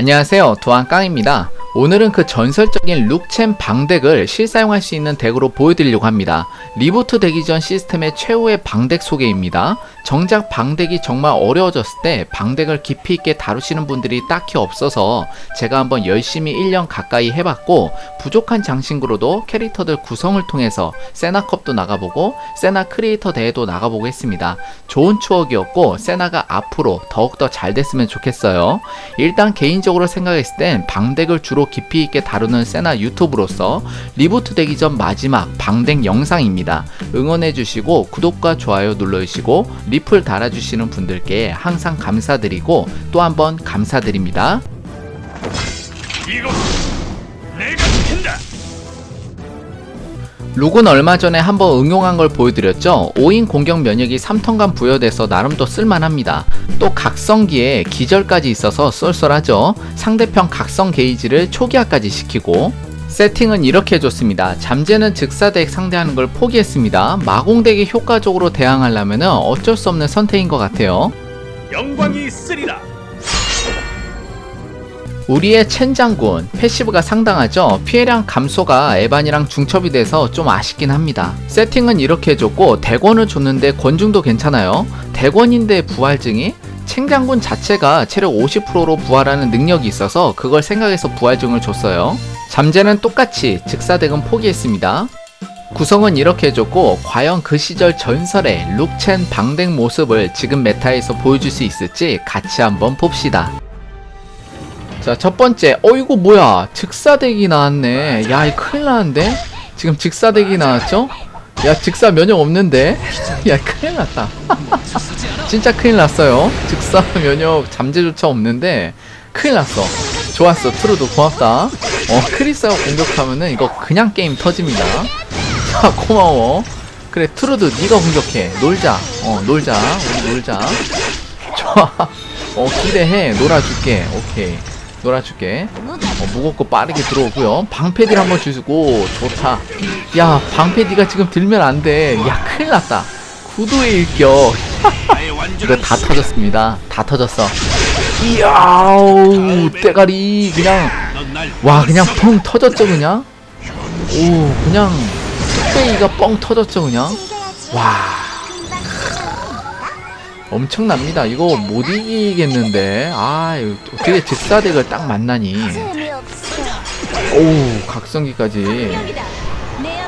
안녕하세요. 도안깡입니다. 오늘은 그 전설적인 룩챔 방덱을 실사용할 수 있는 덱으로 보여드리려고 합니다. 리부트 되기 전 시스템의 최후의 방덱 소개입니다 정작 방덱이 정말 어려워졌을 때 방덱을 깊이 있게 다루시는 분들이 딱히 없어서 제가 한번 열심히 1년 가까이 해봤고 부족한 장신구로도 캐릭터들 구성을 통해서 세나컵도 나가보고 세나 크리에이터 대회도 나가보고 했습니다 좋은 추억이었고 세나가 앞으로 더욱더 잘 됐으면 좋겠어요 일단 개인적으로 생각했을 땐 방덱을 주로 깊이 있게 다루는 세나 유튜브로서 리부트 되기 전 마지막 방덱 영상입니다. 응원해주시고 구독과 좋아요 눌러주시고 리플 달아주시는 분들께 항상 감사드리고 또 한번 감사드립니다. 이곳 내가 지킨다. 룩은 얼마 전에 한번 응용한 걸 보여드렸죠. 5인 공격 면역이 3턴간 부여돼서 나름 또 쓸만합니다. 또 각성기에 기절까지 있어서 쏠쏠하죠. 상대편 각성 게이지를 초기화까지 시키고 세팅은 이렇게 해줬습니다. 잠재는 즉사덱 상대하는 걸 포기했습니다. 마공덱이 효과적으로 대항하려면 어쩔 수 없는 선택인 것 같아요. 영광이 있으리라. 우리의 첸 장군 패시브가 상당하죠 피해량 감소가 에반이랑 중첩이 돼서 좀 아쉽긴 합니다 세팅은 이렇게 해줬고 대권을 줬는데 권중도 괜찮아요 대권인데 부활증이 첸 장군 자체가 체력 50%로 부활하는 능력이 있어서 그걸 생각해서 부활증을 줬어요 잠재는 똑같이 즉사덱은 포기했습니다 구성은 이렇게 해줬고 과연 그 시절 전설의 룩첸 방댕 모습을 지금 메타에서 보여줄 수 있을지 같이 한번 봅시다 자, 첫 번째. 어, 이거 뭐야? 즉사덱이 나왔네. 야, 이 큰일 나는데? 지금 즉사덱이 나왔죠? 야, 즉사 면역 없는데? 야, 큰일 났다. 진짜 큰일 났어요. 즉사 면역 잠재조차 없는데, 큰일 났어. 좋았어. 트루도 고맙다. 어, 크리스가 공격하면은 이거 그냥 게임 터집니다. 자, 고마워. 그래, 트루드 네가 공격해. 놀자. 어, 놀자. 우리 놀자. 좋아. 어, 기대해. 놀아줄게. 오케이. 놀아줄게. 어, 무겁고 빠르게 들어오고요. 방패딜 한번 주고 좋다. 야 방패디가 지금 들면 안 돼. 야 큰일 났다. 구도의 일격. 이거 다 터졌습니다. 다 터졌어. 이야우 때가리 그냥 와 그냥 뻥 터졌죠 그냥. 오 그냥 뚝배기가 뻥 터졌죠 그냥. 와. 엄청납니다. 이거 못 이기겠는데. 아, 어떻게 즉사덱을 딱 만나니. 오, 각성기까지.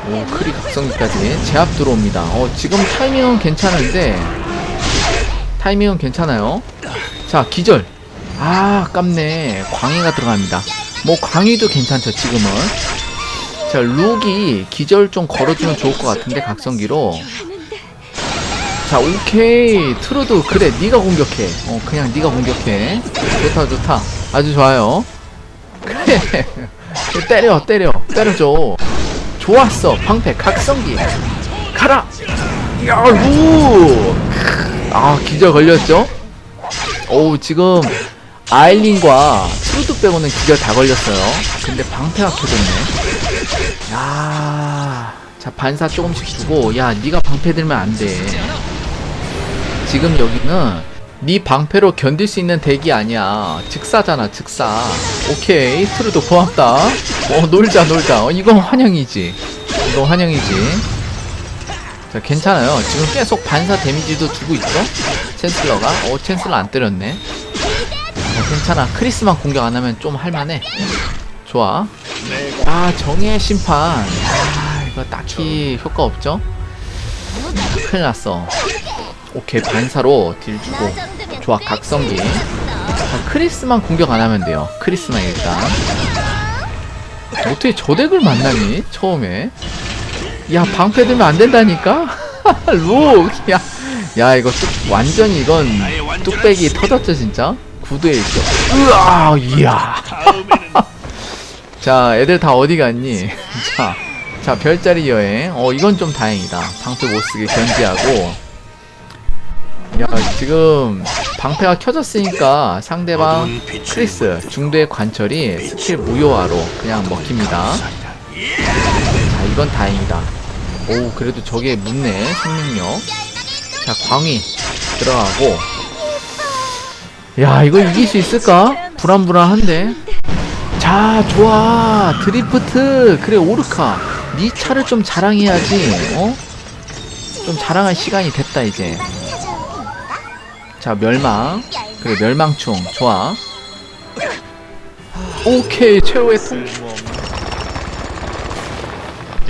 오, 크리 각성기까지. 제압 들어옵니다. 어, 지금 타이밍은 괜찮은데. 타이밍은 괜찮아요. 자, 기절. 아, 아깝네. 광희가 들어갑니다. 뭐, 광희도 괜찮죠, 지금은. 자, 룩이 기절 좀 걸어주면 좋을 것 같은데, 각성기로. 자 오케이. 트루드 그래 네가 공격해. 어 그냥 네가 공격해. 좋다 좋다. 아주 좋아요. 그래. 때려 때려. 때려줘. 좋았어. 방패 각성기. 가라. 야우 아 기절 걸렸죠? 오 지금 아일린과 트루드 빼고는 기절 다 걸렸어요 근데 방패가 켜졌네 야 자 반사 조금씩 주고 야 네가 방패 들면 안 돼 지금 여기는 네 방패로 견딜 수 있는 덱이 아니야. 즉사잖아, 즉사. 오케이, 트루도 고맙다. 어, 놀자, 놀자. 어, 이건 환영이지. 이건 환영이지. 자, 괜찮아요. 지금 계속 반사 데미지도 주고 있죠? 챈슬러가. 어, 챈슬러 안 때렸네. 어, 괜찮아. 크리스만 공격 안 하면 좀 할만해. 좋아. 아, 정의의 심판. 아, 이거 딱히 효과 없죠? 큰일 났어. 오케이 반사로 딜 주고 좋아 각성기 자, 크리스만 공격 안 하면 돼요 크리스만 일단 어떻게 저 덱을 만나니 처음에 야 방패 들면 안 된다니까 룩 야 야 이거 뚝 완전히 이건 뚝배기 터졌죠 진짜 구두에 있죠. 으아 이야. 자 애들 다 어디 갔니? 자, 자 별자리 여행. 어 이건 좀 다행이다. 방패 못 쓰게 견제하고. 야 지금 방패가 켜졌으니까 상대방 크리스 중도의 관철이 스킬 무효화로 그냥 먹힙니다. 자 이건 다행이다. 오 그래도 저게 묻네 생명력. 자 광희 들어가고 야 이거 이길 수 있을까? 불안불안한데. 자 좋아. 드리프트. 그래 오르카. 네 차를 좀 자랑해야지 어? 좀 자랑할 시간이 됐다 이제. 자 멸망. 그래 멸망충. 좋아. 오케이 최후의 통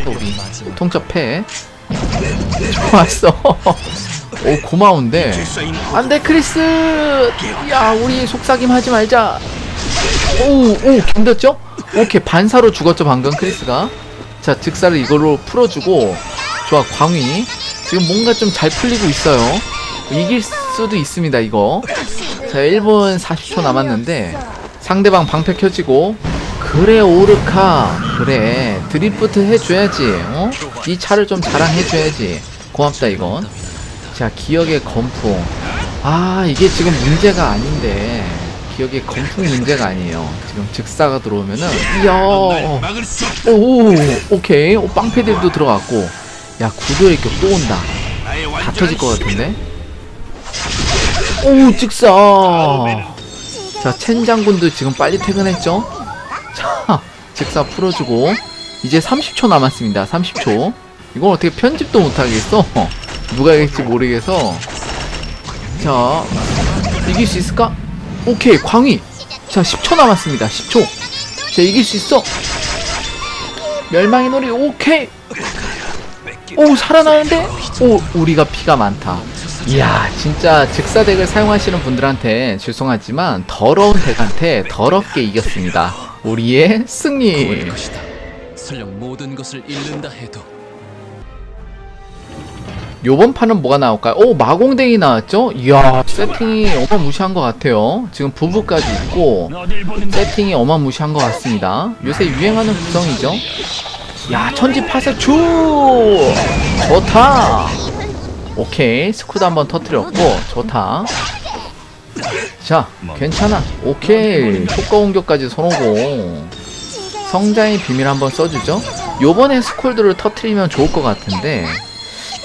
우리 통첩해. 좋았어 오 고마운데. 안돼 크리스. 야 우리 속삭임 하지 말자. 오오 견뎠죠? 오케이 반사로 죽었죠 방금 크리스가. 자 즉사를 이걸로 풀어주고. 좋아 광위. 지금 뭔가 좀 잘 풀리고 있어요. 이길 수도 있습니다 이거. 자 1분 40초 남았는데 상대방 방패 켜지고. 그래 오르카. 그래 드리프트 해줘야지 어? 이 차를 좀 자랑해줘야지. 고맙다 이건 자 기억의 건풍. 아 이게 지금 문제가 아닌데. 기억의 건풍 문제가 아니에요. 지금 즉사가 들어오면은 날 이야. 오 오케이. 오 빵패들도 들어갔고. 야 구도의 격 또 온다. 나의 다 터질 것. 같은데? 오 즉사. 다음에는 자첸 장군도 지금 빨리 퇴근했죠? 자 즉사 풀어주고. 이제 30초 남았습니다. 30초. 이건 어떻게 편집도 못하겠어 누가 이길지 모르겠어. 자 이길 수 있을까? 오케이 광희. 자 10초 남았습니다. 10초. 자 이길 수 있어. 멸망의 놀이 오케이. 오 살아나는데? 오 우리가 피가 많다. 이야 진짜 즉사덱을 사용하시는 분들한테 죄송하지만 더러운 덱한테 더럽게 이겼습니다. 우리의 승리. 설령 모든 것을 잃는다 해도 요번 판은 뭐가 나올까요? 오 마공댕이 나왔죠? 이야 세팅이 어마무시한 것 같아요. 지금 부부까지 있고? 세팅이 어마무시한 것 같습니다. 요새 유행하는 구성이죠? 야 천지 파세추 좋다! 오케이 스쿠드 한번 터트렸고 좋다. 자 괜찮아. 오케이 효과 공격까지 손오고. 성장의 비밀 한번 써주죠? 요번에 스콜드를 터트리면 좋을 것 같은데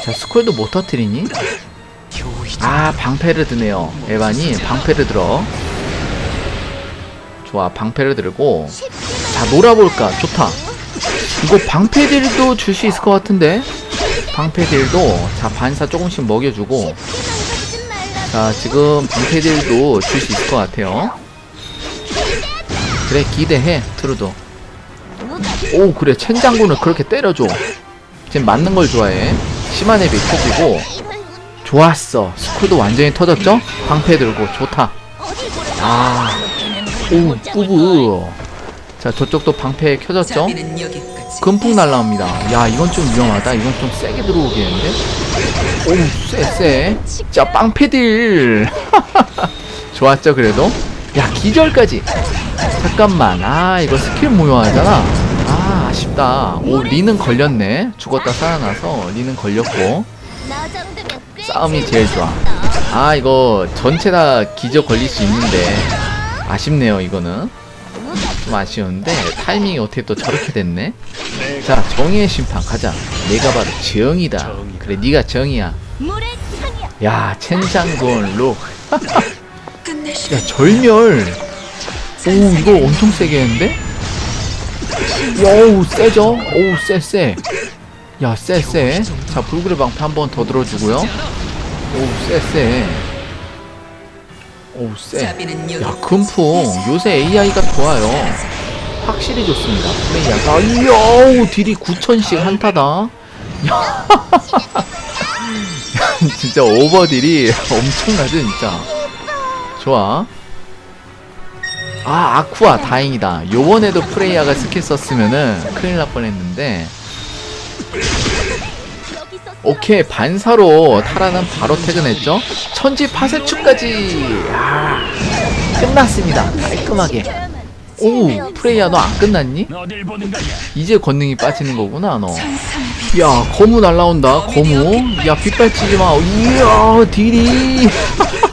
자 스콜드 못 터트리니? 아 방패를 드네요. 에반이 방패를 들어. 좋아 방패를 들고. 자 놀아볼까? 좋다. 이거 방패 딜도 줄 수 있을 것 같은데? 방패 딜도. 자 반사 조금씩 먹여주고. 자 지금 방패 딜도 줄 수 있을 것 같아요. 그래 기대해 트루도. 오 그래 첸 장군을 그렇게 때려줘. 지금 맞는 걸 좋아해 심한 앱이 터지고 좋았어 스쿨도 완전히 터졌죠? 방패 들고 좋다 아, 오, 뿌브. 자, 저쪽도 방패 켜졌죠? 금풍 날라옵니다. 야, 이건 좀 위험하다. 이건 좀 세게 들어오겠는데? 오, 쎄, 쎄. 자, 빵패들. 좋았죠, 그래도? 야, 기절까지. 잠깐만. 아, 이거 스킬 무효하잖아. 아, 아쉽다. 오, 리는 걸렸네. 죽었다 살아나서 리는 걸렸고. 싸움이 제일 좋아. 아, 이거 전체 다 기저 걸릴 수 있는데. 아쉽네요, 이거는. 좀 아쉬운데 타이밍이 어떻게 또 저렇게 됐네. 자 정의의 심판 가자. 내가 바로 정이다. 그래 네가 정이야. 야 첸장군 룩. 야 절멸. 오 이거 엄청 세게 했는데? 야우 세죠? 오우 쎄쎄. 야 쎄쎄. 자 불굴의 방패 한 번 더 들어주고요. 오우 쎄쎄. 오우 쎄. 야 금풍 요새 AI가 좋아요. 확실히 좋습니다. 플레이야가 이야 딜이 9천씩 한타다. 야, 진짜 오버딜이 엄청나죠 진짜. 좋아. 아 아쿠아 다행이다. 요번에도 프레이야가 스킬 썼으면은 큰일 날 뻔했는데. 오케이 반사로 타라는 바로 퇴근했죠. 천지 파세추까지 아, 끝났습니다. 깔끔하게. 오 프레이야 너 안 끝났니? 이제 권능이 빠지는 거구나 너. 야 거무 날라온다 거무. 야 빗발치지 마. 이야 딜이.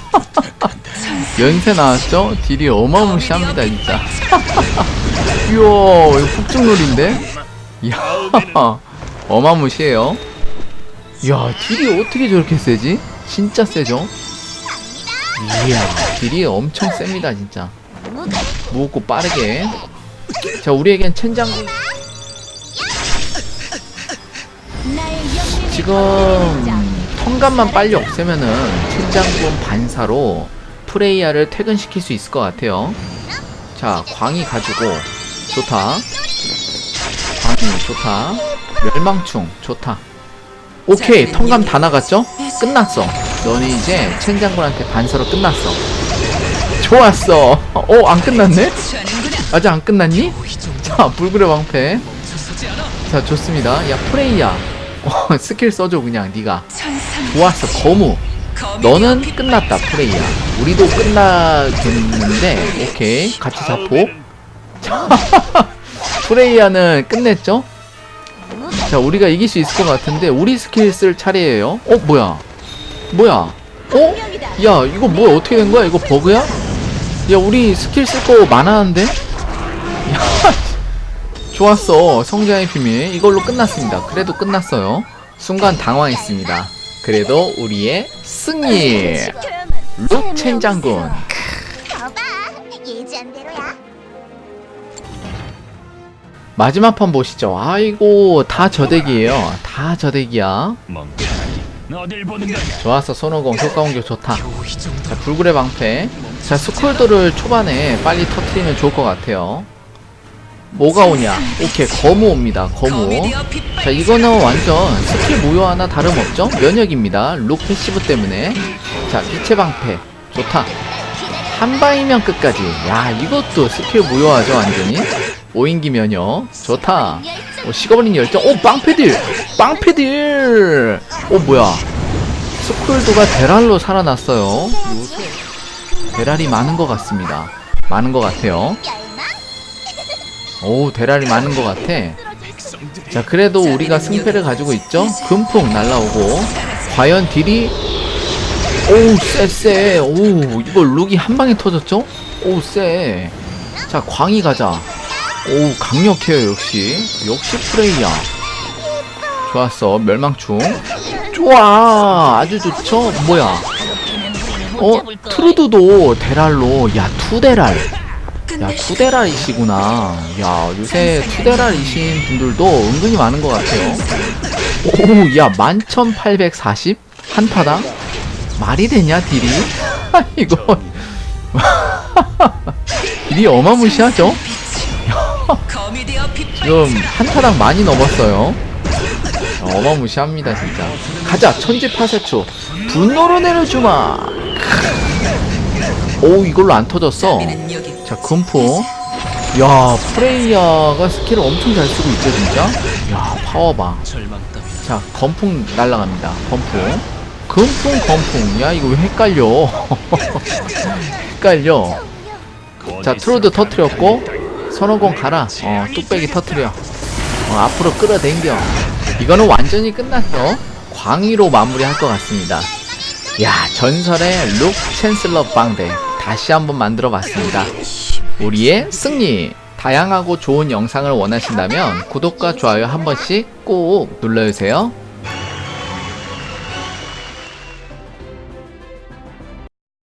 연세 나왔죠? 딜이 어마무시합니다 진짜. 이야 이거 폭죽놀인데? 이야 어마무시해요. 야 딜이 어떻게 저렇게 세지? 진짜 세죠? 이야 딜이 엄청 셉니다 진짜. 무겁고 빠르게 자 우리에겐 첸장군 지금 턴감만 빨리 없애면은 첸장군 반사로 프레이야를 퇴근시킬 수 있을 것 같아요. 자 광희 가지고 좋다. 광희 좋다. 멸망충 좋다. 오케이 턴감 다 나갔죠? 끝났어. 너는 이제 첸장군한테 반사로 끝났어. 좋았어. 어 안 끝났네? 아직 안 끝났니? 자 불굴의 방패. 자 좋습니다. 야 프레이야 어, 스킬 써줘 그냥 네가. 좋았어 거무 너는 끝났다 프레이야. 우리도 끝나겠는데 오케이. 같이 자포. 프레이야는 끝냈죠? 자 우리가 이길 수 있을 것 같은데 우리 스킬 쓸 차례예요. 어 뭐야? 뭐야? 어? 야 이거 뭐야? 어떻게 된 거야? 이거 버그야? 야 우리 스킬 쓸 거 많았는데? 야 좋았어 성장의 비밀 이걸로 끝났습니다. 그래도 끝났어요. 순간 당황했습니다 그래도 우리의 승리. 룩첸 장군. 마지막 판 보시죠. 아이고 다 저대기예요. 다 저대기야? 좋았어 손오공. 효과 공격 좋다. 자 불굴의 방패. 자 스콜드를 초반에 빨리 터트리면 좋을 것 같아요 뭐가 오냐? 오케이 거무 옵니다 거무. 자 이거는 완전 스킬 무효 하나 다름없죠? 면역입니다. 룩 패시브 때문에. 자 빛의 방패. 좋다. 한 방이면 끝까지. 야 이것도 스킬 무효하죠 완전히. 오인기 면역. 좋다. 오 식어버린 열정. 오 빵패딜 빵패딜 오 뭐야? 스쿨도가 대랄로 살아났어요. 대랄이 많은 것 같습니다. 많은 것 같아요 오 대랄이 많은 것 같아. 자 그래도 우리가 승패를 가지고 있죠? 금풍 날라오고. 과연 딜이? 오우 쎄쎄. 오 이거 룩이 한 방에 터졌죠? 오쎄자 광희 가자. 오 강력해요 역시. 역시 프레이야. 좋았어 멸망충. 좋아 아주 좋죠? 뭐야? 어 트루드도 대랄로. 야 투대랄 야 투대랄이시구나. 야 요새 투대랄이신 분들도 은근히 많은 것 같아요. 오야 11840 한타당? 말이 되냐 딜이? 이거. 딜이 어마무시하죠? 지금 한타당 많이 넘었어요. 어, 어마무시합니다 진짜. 가자 천지파쇄초. 분노로 내려주마 오 이걸로 안 터졌어. 자 금포. 야 프레이야가 스킬을 엄청 잘 쓰고 있죠 진짜? 야 파워봐. 자 건풍 날라갑니다. 건풍. 금풍 건풍. 야 이거 왜 헷갈려? 헷갈려. 자 트로드 터트렸고 선호공 가라. 어 뚝배기 터트려. 어, 앞으로 끌어당겨. 이거는 완전히 끝났죠? 광희로 마무리할 것 같습니다. 야 전설의 룩 챈슬러 빵대 다시 한번 만들어 봤습니다. 우리의 승리. 다양하고 좋은 영상을 원하신다면 구독과 좋아요 한 번씩 꼭 눌러주세요